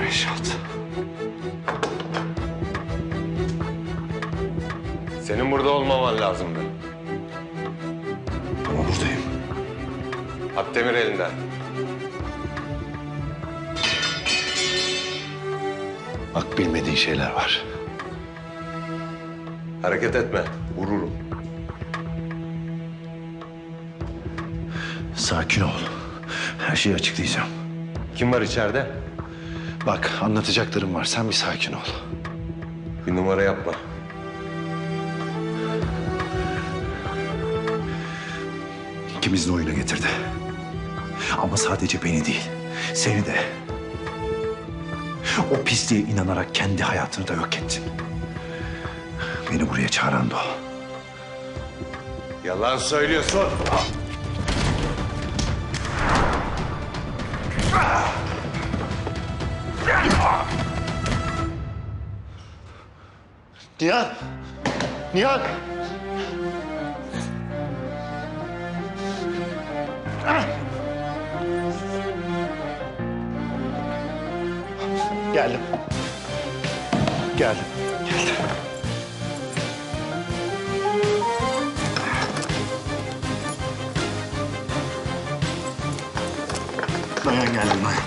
Reşat. Senin burada olmaman lazımdı. Ama buradayım. Akdemir elinden. Bak bilmediğin şeyler var. Hareket etme. Vururum. Sakin ol. Her şeyi açıklayacağım. Kim var içeride? Bak anlatacaklarım var. Sen bir sakin ol. Bir numara yapma. İkimizi de oyuna getirdi. Ama sadece beni değil, seni de. O pisliğe inanarak kendi hayatını da yok ettin. Beni buraya çağıran da o. Yalan söylüyorsun. Nihan! Nihan! Geldim. Geldim. Dayan geldim dayan.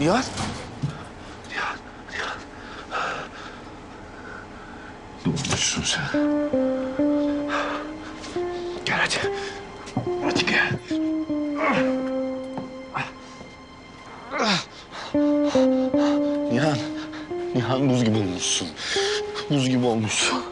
Nihat. Nihat, Nihat. Doğmuşsun sen. Gel hadi. Hadi gel. Nihan. Nihan buz gibi olmuşsun. Buz gibi olmuşsun.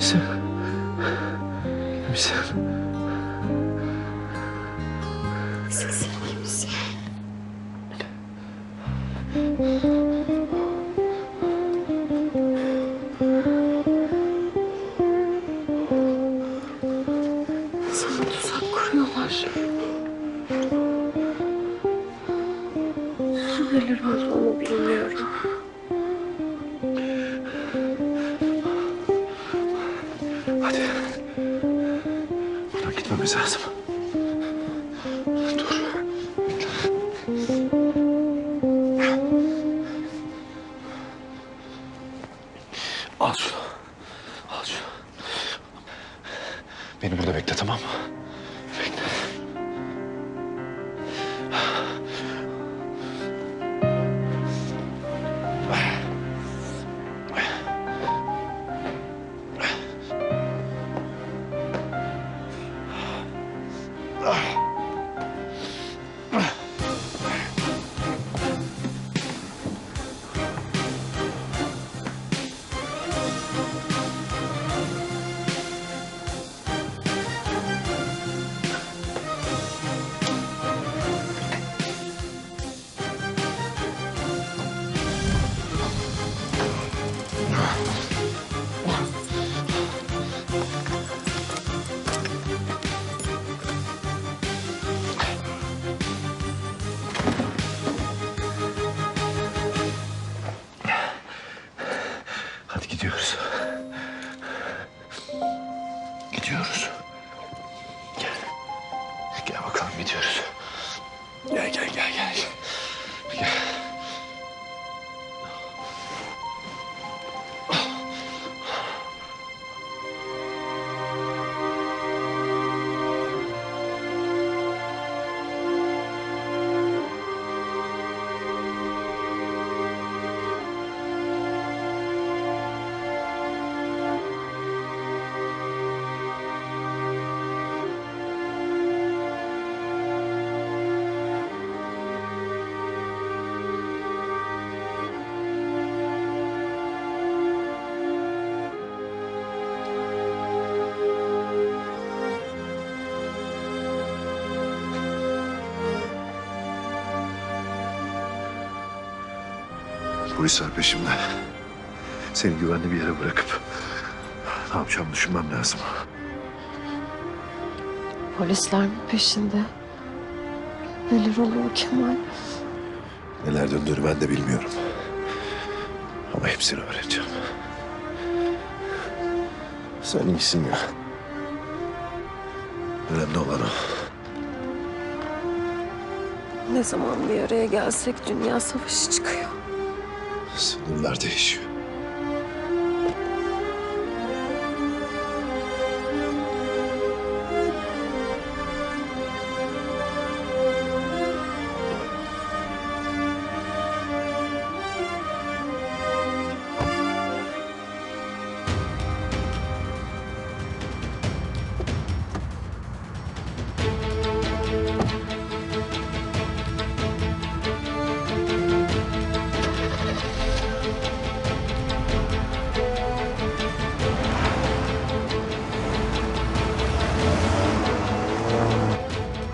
Misin? İyi misin? Sen iyi misin? Sana tuzak kuruyorlar. Neler olduğunu bilmiyorum. Jesus. Polisler peşimde. Seni güvenli bir yere bırakıp ne yapacağımı düşünmem lazım. Polisler mi peşinde? Neler oluyor Kemal? Neler döndüğünü ben de bilmiyorum. Ama hepsini öğreneceğim. Sen iyisin ya. Önemli olan o. Ne zaman bir araya gelsek dünya savaşı çıkıyor. Sınırlar değişiyor.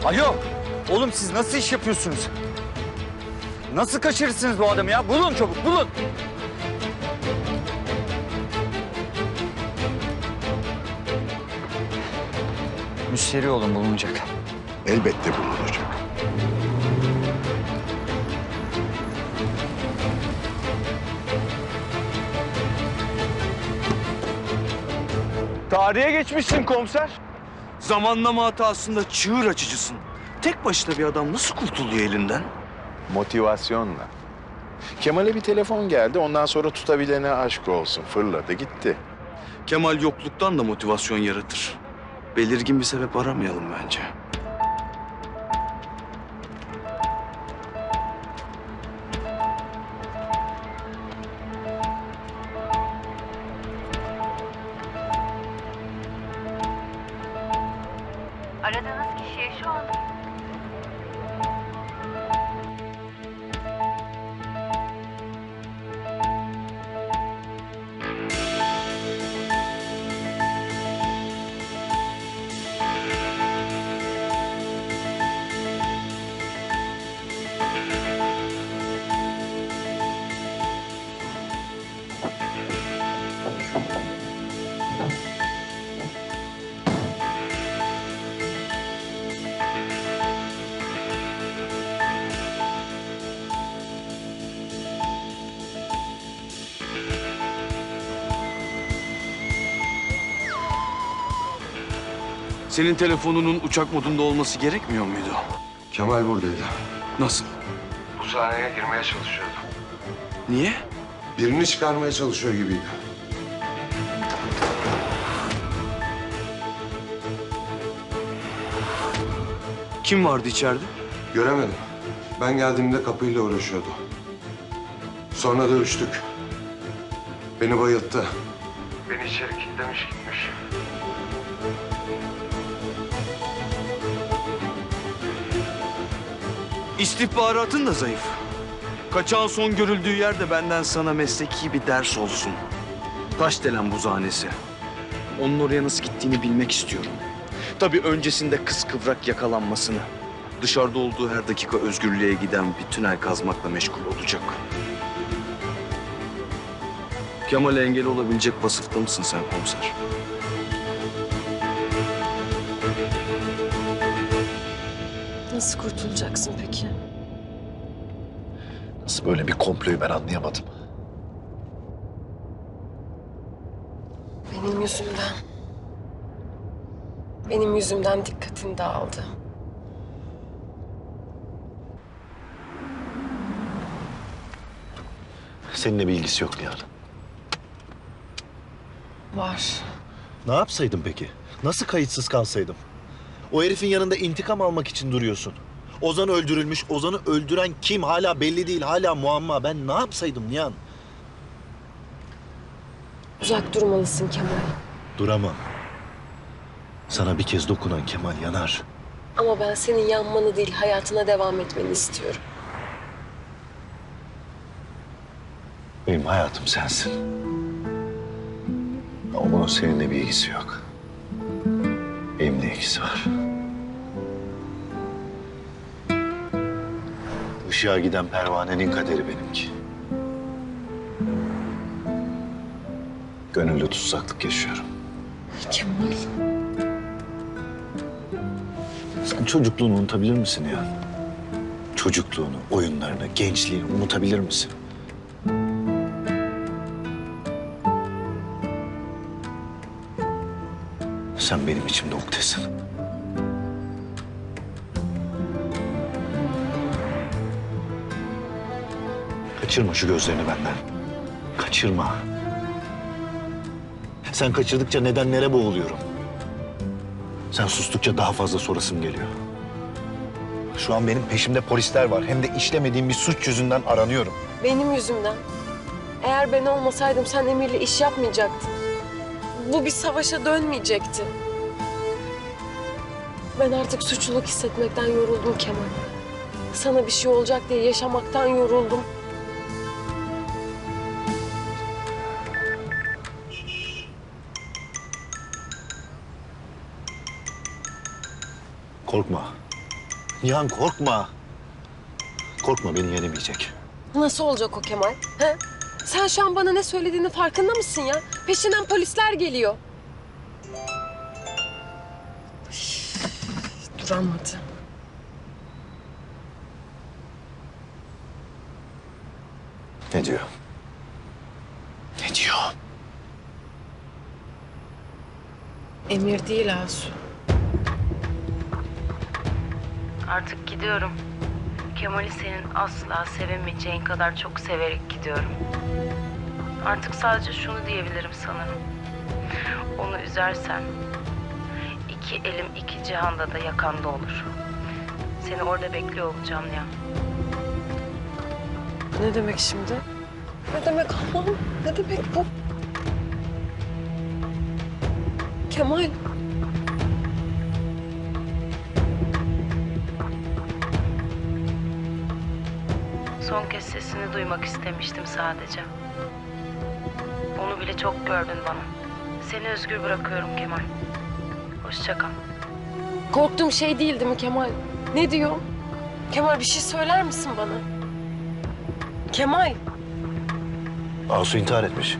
Alo. Oğlum siz nasıl iş yapıyorsunuz? Nasıl kaçırırsınız bu adamı ya? Bulun çabuk bulun. Müşteri olun bulunacak. Elbette bulunacak. Tarihe geçmişsin komiser. Zamanlama hatasında çığır açıcısın. Tek başına bir adam nasıl kurtuluyor elinden? Motivasyonla. Kemal'e bir telefon geldi. Ondan sonra tutabilene aşk olsun. Fırladı gitti. Kemal yokluktan da motivasyon yaratır. Belirgin bir sebep aramayalım bence. Aradığınız kişiye şu an Senin telefonunun uçak modunda olması gerekmiyor muydu? Kemal buradaydı. Nasıl? Bu sahneye girmeye çalışıyordu. Niye? Birini çıkarmaya çalışıyor gibiydi. Kim vardı içeride? Göremedim. Ben geldiğimde kapıyla uğraşıyordu. Sonra dövüştük. Beni bayılttı. Beni içeri kilitlemiş gitmiş. İstihbaratın da zayıf. Kaçağın son görüldüğü yerde benden sana mesleki bir ders olsun. Taşdelen buzhanesi. Onun oraya nasıl gittiğini bilmek istiyorum. Tabii öncesinde kıskıvrak yakalanmasını. Dışarıda olduğu her dakika özgürlüğe giden bir tünel kazmakla meşgul olacak. Kemal'e engel olabilecek vasıfta mısın sen komiser? Nasıl kurtulacaksın peki? Nasıl böyle bir komployu ben anlayamadım. Benim yüzümden. Benim yüzümden dikkatin dağıldı. Seninle bir ilgisi yok Nihal. Var. Ne yapsaydım peki? Nasıl kayıtsız kalsaydım? O herifin yanında intikam almak için duruyorsun. Ozan öldürülmüş. Ozan'ı öldüren kim hala belli değil. Hala muamma. Ben ne yapsaydım Nihan? Uzak durmalısın Kemal. Duramam. Sana bir kez dokunan Kemal yanar. Ama ben senin yanmanı değil, hayatına devam etmeni istiyorum. Benim hayatım sensin. Ama bunun seninle bir ilgisi yok. Benimle ilgisi var. Işığa giden pervanenin kaderi benimki. Gönüllü tutsaklık yaşıyorum. Kemal. Sen çocukluğunu unutabilir misin ya? Çocukluğunu, oyunlarını, gençliğini unutabilir misin? Sen benim içimde ukdesin. Kaçırma şu gözlerini benden. Kaçırma. Sen kaçırdıkça nedenlere boğuluyorum. Sen sustukça daha fazla sorasım geliyor. Şu an benim peşimde polisler var. Hem de işlemediğim bir suç yüzünden aranıyorum. Benim yüzümden. Eğer ben olmasaydım sen Emir'le iş yapmayacaktın. Bu bir savaşa dönmeyecekti. Ben artık suçluluk hissetmekten yoruldum Kemal. Sana bir şey olacak diye yaşamaktan yoruldum. Korkma. Nihan korkma. Korkma beni yenemeyecek. Nasıl olacak o Kemal? He? Sen şu an bana ne söylediğini farkında mısın ya? Peşinden polisler geliyor. Üf, Duramadı. Ne diyor? Ne diyor? Emir değil Asu. Artık gidiyorum. Kemal'i senin asla sevemeyeceğin kadar çok severek gidiyorum. Artık sadece şunu diyebilirim sanırım. Onu üzersen iki elim iki cihanda da yakanda olur. Seni orada bekliyor olacağım ya. Ne demek şimdi? Ne demek Allah'ım? Ne demek bu? Kemal. Son kez sesini duymak istemiştim sadece. Onu bile çok gördün bana. Seni özgür bırakıyorum Kemal. Hoşça kal. Korktuğum şey değil değil mi Kemal? Ne diyor? Kemal bir şey söyler misin bana? Kemal. Asu intihar etmiş.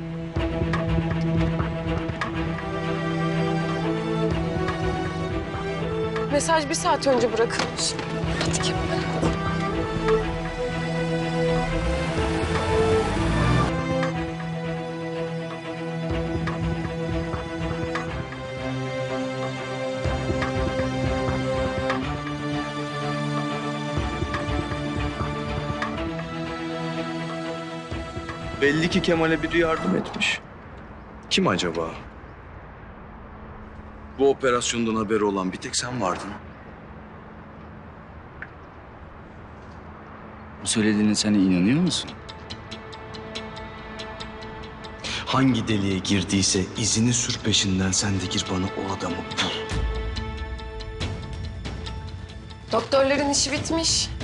Mesaj bir saat önce bırakılmış. Hadi Kemal. Belli ki Kemal'e biri yardım etmiş. Kim acaba? Bu operasyondan haberi olan bir tek sen vardın. Bu söylediğine sen inanıyor musun? Hangi deliğe girdiyse izini sür peşinden sen de gir bana o adamı bul. Doktorların işi bitmiş.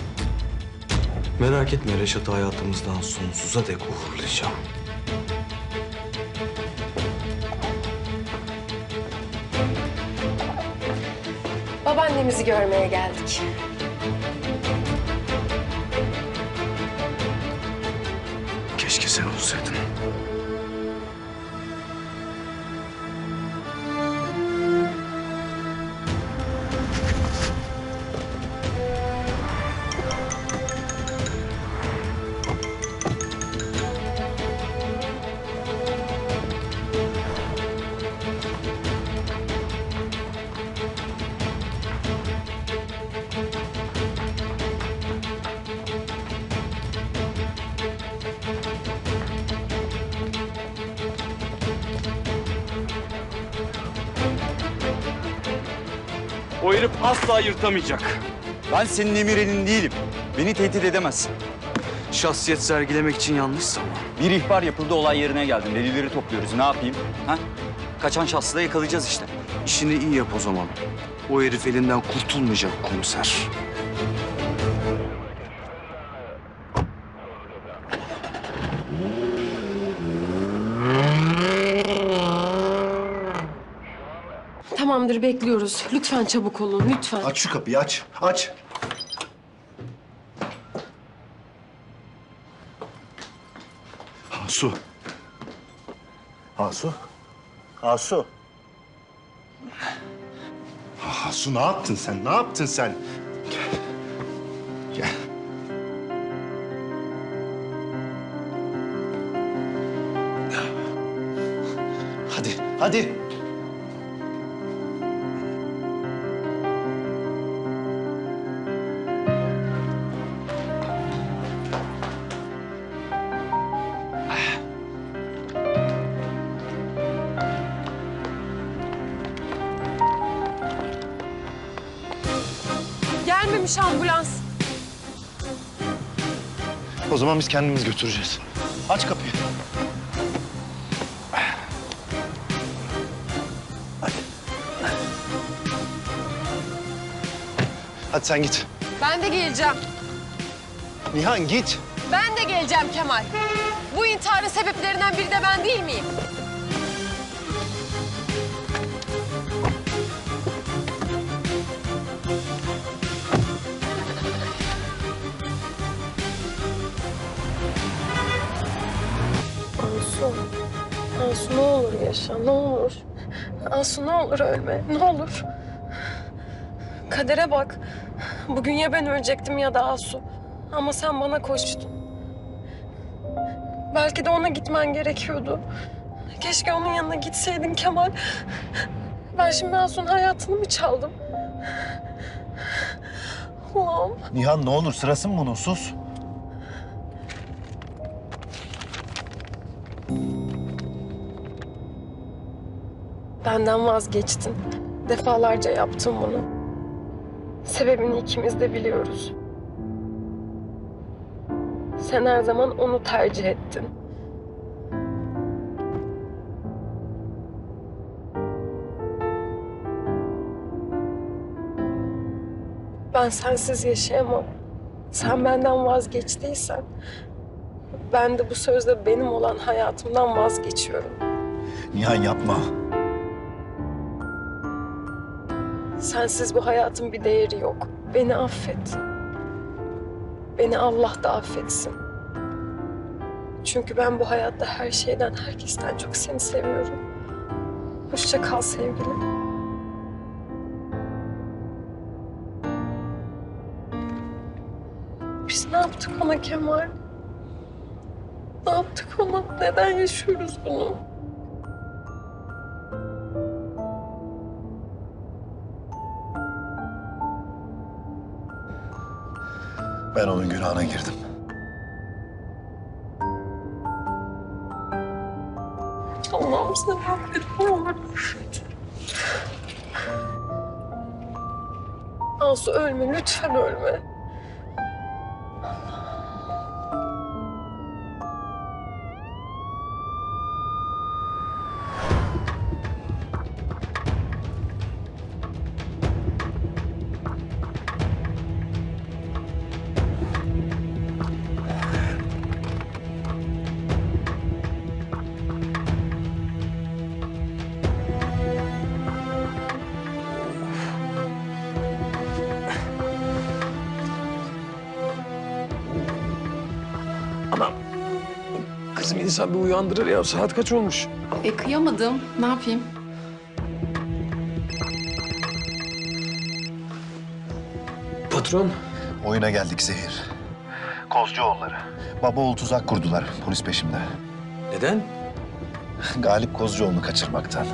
Merak etme Reşat'ı hayatımızdan sonsuza dek uğurlayacağım. Babaannemizi görmeye geldik. Keşke sen olsaydın. O herif asla yırtamayacak. Ben senin emirinin değilim. Beni tehdit edemezsin. Şahsiyet sergilemek için yanlış zaman. Bir ihbar yapıldı olay yerine geldim. Delilleri topluyoruz. Ne yapayım? Ha? Kaçan şahsı da yakalayacağız işte. İşini iyi yap o zaman. O herif elinden kurtulmayacak komiser. Tamamdır bekliyoruz. Lütfen çabuk olun lütfen. Aç şu kapıyı aç. Aç. Asu. Asu. Asu. Asu ne yaptın sen? Ne yaptın sen? Gel. Gel. Hadi, hadi. Zaman biz kendimiz götüreceğiz. Aç kapıyı. Hadi. Hadi sen git. Ben de geleceğim. Nihan git. Ben de geleceğim Kemal. Bu intiharın sebeplerinden biri de ben değil miyim? Asu. Asu ne olur yaşa ne olur. Asu ne olur ölme ne olur. Kadere bak. Bugün ya ben ölecektim ya da Asu. Ama sen bana koştun. Belki de ona gitmen gerekiyordu. Keşke onun yanına gitseydin Kemal. Ben şimdi Asu'nun hayatını mı çaldım? Allah'ım. Nihan ne olur sırası mı bunun? Sus. Benden vazgeçtin. Defalarca yaptın bunu. Sebebini ikimiz de biliyoruz. Sen her zaman onu tercih ettin. Ben sensiz yaşayamam. Sen benden vazgeçtiysen... ...ben de bu sözle benim olan hayatımdan vazgeçiyorum. Nihan yapma. Sensiz bu hayatın bir değeri yok. Beni affet. Beni Allah da affetsin. Çünkü ben bu hayatta her şeyden, herkesten çok seni seviyorum. Hoşça kal sevgilim. Biz ne yaptık ona Kemal? Ne yaptık ona? Neden yaşıyoruz bunu? Ben onun günahına girdim. Allah'ım sen affet ne olur. Asu ölme lütfen ölme. İnsan bir uyandırır ya. Saat kaç olmuş? E kıyamadım. Ne yapayım? Patron. Oyuna geldik Zehir. Kozcuoğulları. Baba oğul tuzak kurdular. Polis peşimde. Neden? Galip Kozcuoğlu'nu kaçırmaktan.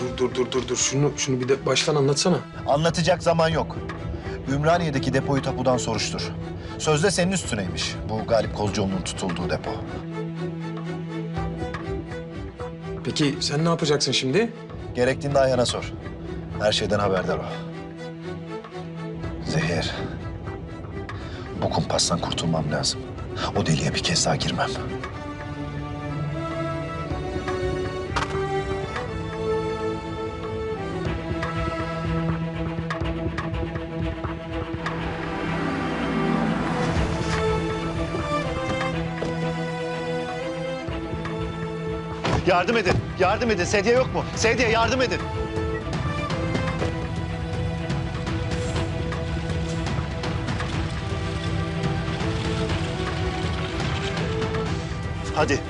Dur dur dur dur dur. Şunu şunu bir de baştan anlatsana. Anlatacak zaman yok. Ümraniye'deki depoyu tapudan soruştur. Sözde senin üstüneymiş bu Galip Kozcuoğlu'nun tutulduğu depo. Peki sen ne yapacaksın şimdi? Gerektiğinde Ayhan'a sor. Her şeyden haberdar o. Zehir. Bu kumpastan kurtulmam lazım. O deliğe bir kez daha girmem. Yardım edin, yardım edin. Sedye yok mu? Sedye yardım edin. Hadi.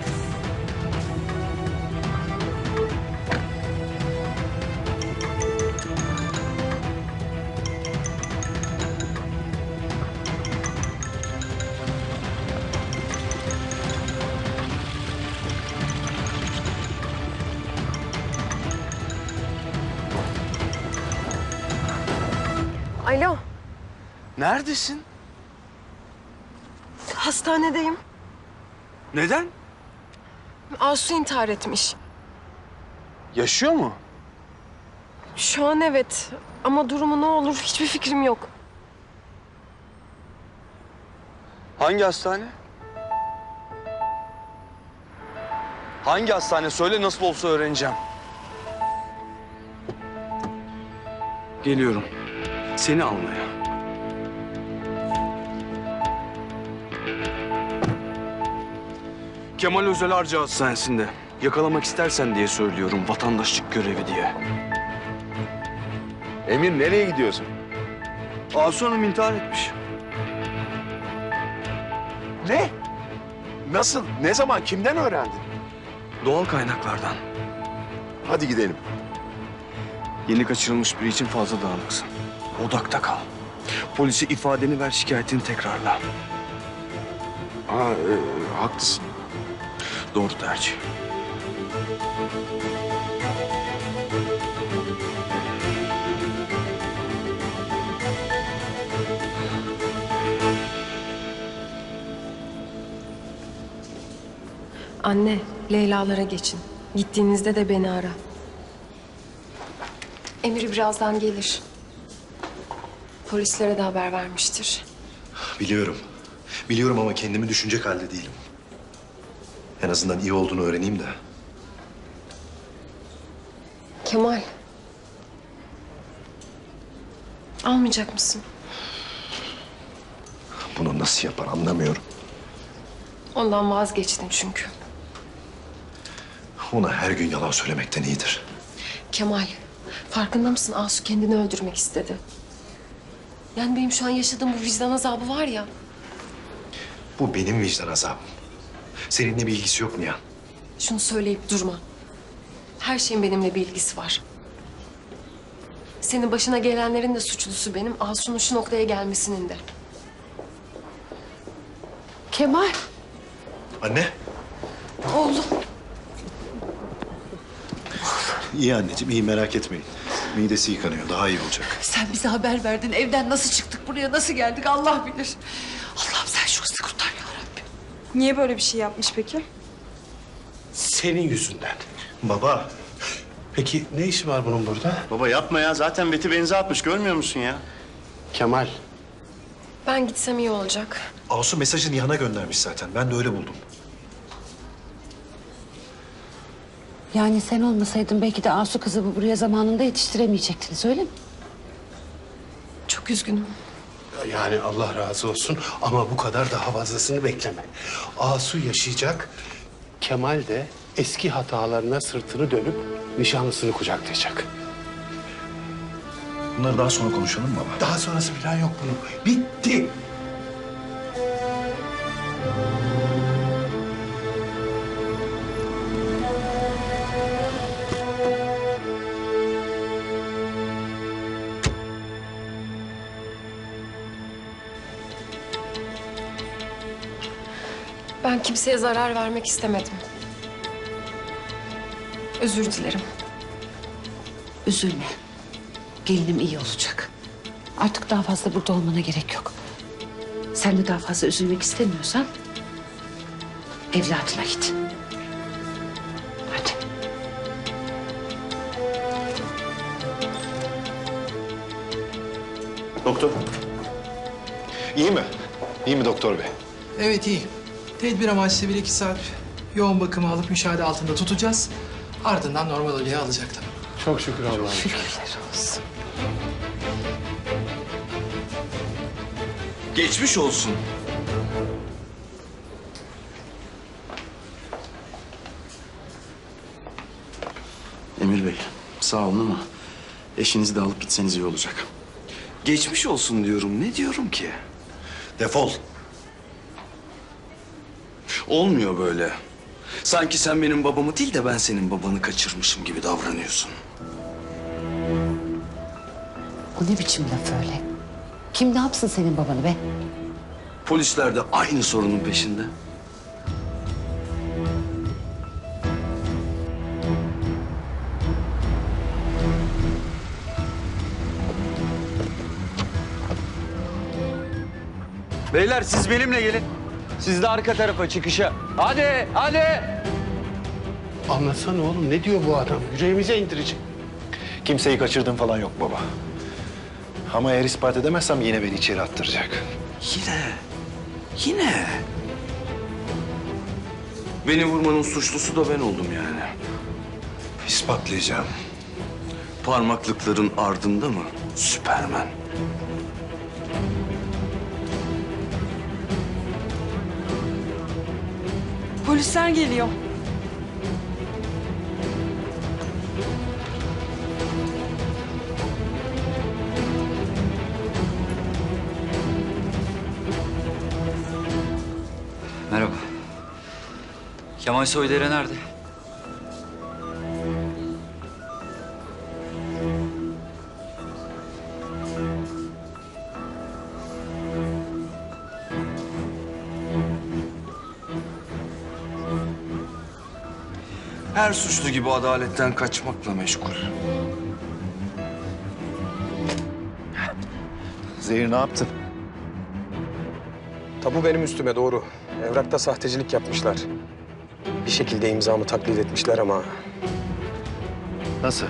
Alo, Neredesin? hastanedeyim. Neden? Asu intihar etmiş. Yaşıyor mu? Şu an evet ama durumu ne olur hiçbir fikrim yok. Hangi hastane? Hangi hastane? Söyle nasıl olsa öğreneceğim. Geliyorum. Seni almaya. Kemal Özel Harcı Hastanesi'nde. Yakalamak istersen diye söylüyorum vatandaşlık görevi diye. Emir nereye gidiyorsun? Asu Hanım intihar etmiş. Ne? Nasıl? Ne zaman? Kimden öğrendin? Doğal kaynaklardan. Hadi gidelim. Yeni kaçırılmış biri için fazla dağınıksın. Odakta kal. Polise ifadeni ver, şikayetini tekrarla. Aa, e, haklısın. Doğru tercih. Anne, Leyla'lara geçin. Gittiğinizde de beni ara. Emir birazdan gelir. Polislere de haber vermiştir. Biliyorum. Biliyorum ama kendimi düşünecek halde değilim. En azından iyi olduğunu öğreneyim de. Kemal. Almayacak mısın? Bunu nasıl yapar anlamıyorum. Ondan vazgeçtin çünkü. Ona her gün yalan söylemekten iyidir. Kemal, farkında mısın? Asu kendini öldürmek istedi. Yani benim şu an yaşadığım bu vicdan azabı var ya. Bu benim vicdan azabım. Seninle bir ilgisi yok Nihan. Şunu söyleyip durma. Her şeyin benimle bir ilgisi var. Senin başına gelenlerin de suçlusu benim. Asu'nun şu noktaya gelmesinin de. Kemal, Anne. oğlum. İyi anneciğim iyi merak etmeyin. Midesi yıkanıyor daha iyi olacak. Sen bize haber verdin. Evden nasıl çıktık buraya, nasıl geldik Allah bilir. Allah'ım sen şu kızı kurtar ya Rabbim. Niye böyle bir şey yapmış peki? Senin yüzünden. Baba. Peki ne işi var bunun burada? Baba yapma ya. Zaten beti benze atmış. Görmüyor musun ya? Kemal. Ben gitsem iyi olacak. Asu mesajı Nihan'a göndermiş zaten. Ben de öyle buldum. Yani sen olmasaydın belki de Asu kızı buraya zamanında yetiştiremeyecektiniz öyle mi? Çok üzgünüm. Yani Allah razı olsun ama bu kadar daha fazlasını bekleme. Asu yaşayacak. Kemal de eski hatalarına sırtını dönüp nişanlısını kucaklayacak. Bunları daha sonra konuşalım mı baba? Daha sonrası falan yok bunun. Bitti. Ben kimseye zarar vermek istemedim. Özür dilerim. Üzülme. Gelinim iyi olacak. Artık daha fazla burada olmana gerek yok. Sen de daha fazla üzülmek istemiyorsan evladına git. Hadi. Doktor. İyi mi? İyi mi doktor bey? Evet iyi. Tedbir amaçlı bir iki saat yoğun bakımı alıp müşahede altında tutacağız. Ardından normal odaya alacak tabii. Çok şükür Allah'a. Şükürler olsun. Geçmiş olsun. Emir Bey sağ olun ama eşinizi de alıp gitseniz iyi olacak. Geçmiş olsun diyorum. Ne diyorum ki? Defol. Olmuyor böyle. Sanki sen benim babamı değil de ben senin babanı kaçırmışım gibi davranıyorsun. O ne biçim laf öyle? Kim ne yapsın senin babanı be? Polisler de aynı sorunun peşinde. Beyler siz benimle gelin. Siz de arka tarafa çıkışa. Hadi hadi. Anlatsana oğlum ne diyor bu adam? Yüreğimize indirecek. Kimseyi kaçırdığım falan yok baba. Ama eğer ispat edemezsem yine beni içeri attıracak. Yine. Yine. Beni vurmanın suçlusu da ben oldum yani. İspatlayacağım. Parmaklıkların ardında mı? Süpermen. Polisler geliyor. Merhaba. Kemal Soydere nerede? Her suçlu gibi adaletten kaçmakla meşgul. Zehir ne yaptın? Tabu benim üstüme doğru. Evrakta sahtecilik yapmışlar. Bir şekilde imzamı taklit etmişler ama Nasıl?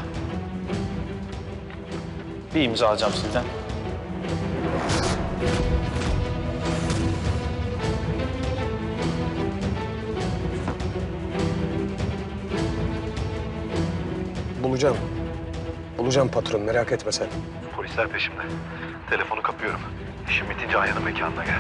bir imza alacağım sizden. Bulacağım. Bulacağım patron merak etme sen. Polisler peşimde. Telefonu kapıyorum. İşim bitince Ayhan'ın mekanına gel.